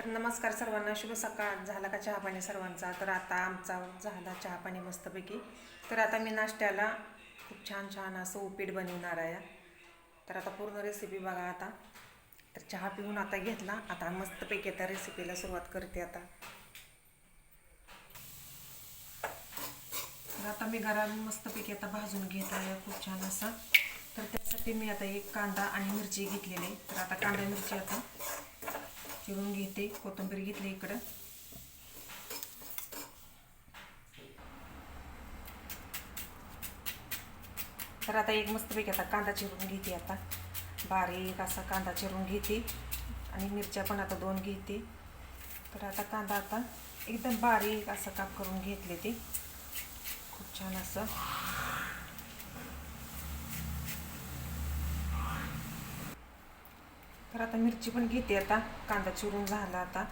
तर नमस्कार सर्वांना शुभ सकाळ. झाला का चहापाणी सर्वांचा? तर आता आमचा झाला चहापाणी मस्तपैकी. तर आता मी नाश्त्याला खूप छान छान असं उपीट बनवणार आहे. तर आता पूर्ण रेसिपी बघा आता. तर चहा पिऊन आता घेतला. आता मस्तपैकी त्या रेसिपीला सुरुवात करते आता. तर आता मी घरात मस्तपैकी आता भाजून घेत आहे खूप छान असं. तर त्यासाठी मी आता एक कांदा आणि मिरची घेतलेली. आहे. तर आता कांदा मिरची आता चिरून घेते कोथिंबीर घेतली इकडं. तर आता एक मस्तपैकी आता कांदा चिरून घेते आता. बारीक असा कांदा चिरून घेते आणि मिरच्या पण आता दोन घेते. तर आता कांदा आता एकदम बारीक असं काप करून घेतले ते. खूप छान असं. तर आता मिरची पण घेते आता. कांदा चिरून झाला आता.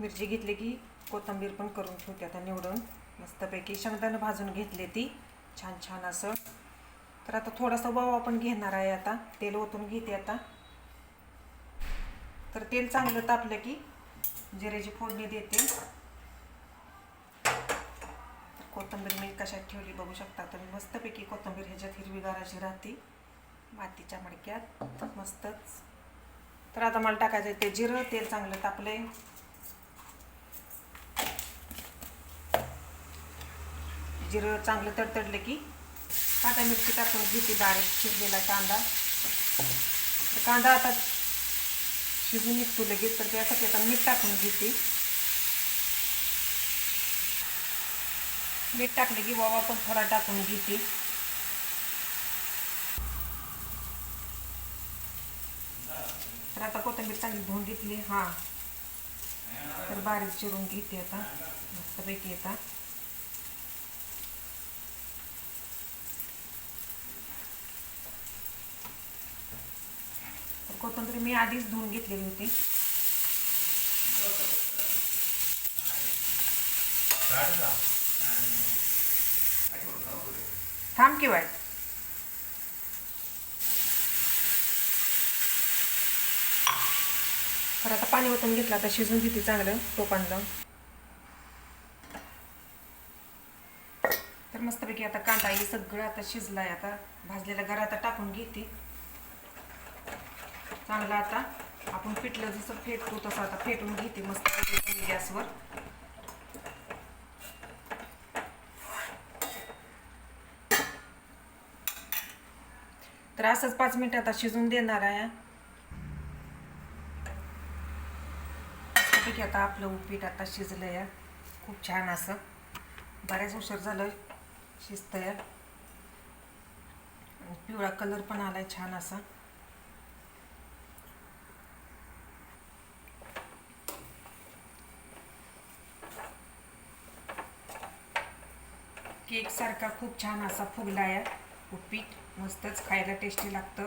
मिरची घेतली की कोथिंबीर पण करून ठेवते आता निवडून. मस्तपैकी शेंगदाणं भाजून घेतले ती. छान छान असं. तर आता थोडासा वावा पण घेणार आहे आता. तेल ओतून घेते आता. तर तेल चांगलं तापलं की जिऱ्याची फोडणी देते. तर कोथिंबीर मी कशात ठेवली बघू शकता. तुम्ही मस्तपैकी कोथिंबीर ह्याच्यात हिरवीगार अशी राहते. मातीच्या मडक्यात. मस्तच. तर आता मला टाकायचं आहे ते जिरं तेल चांगलं तापले जिरं चांगलं तडतडलं की कांदा मिरची टाकून घेते बारीक शिजलेला कांदा. कांदा आता शिजून निघतो लगेच तर त्यासाठी आता मीठ टाकून घेते. मीठ टाकले की वावा पण थोडा टाकून घेते. कोथिंबीर चांगली धुवून घेतली. हां. तर बारीक चिरून घेते आता. मस्तपैकी आता. तर कोथंबीर मी आधीच धुवून घेतलेली होती. थांब की वाट तर आता पाणी ओतून घेतलं आता शिजून घेते चांगलं टोपान लावून तर मस्तपैकी आता कांदा हे सगळं आता शिजलाय आता भाजलेला घर आता टाकून घेते. चांगलं आता आपण पिठलं जसं फेटतो तसं आता फेटून घेते मस्त गॅसवर. तर असंच पाच मिनिटं आता शिजून देणार आहे. मस्तपैकी आता आपलं उपीट आता शिजलं या खूप छान असं. बऱ्याच उशीर झालं शिजतं या पिवळा कलर पण आलाय छान असा. केक सारखा खूप छान असा फुगला या उपीट मस्तच खायला टेस्टी लागतं.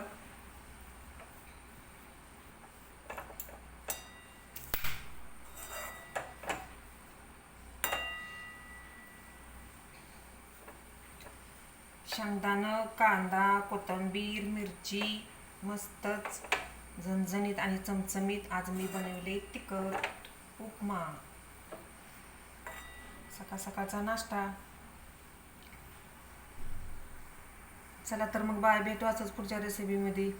शेंगदाणं कांदा कोथिंबीर मिरची मस्तच झणझणीत आणि चमचमीत आज मी बनवले तिखट उपमा. सकाळ सकाळचा नाश्ता. चला तर मग बाय भेटू असंच पुढच्या रेसिपीमध्ये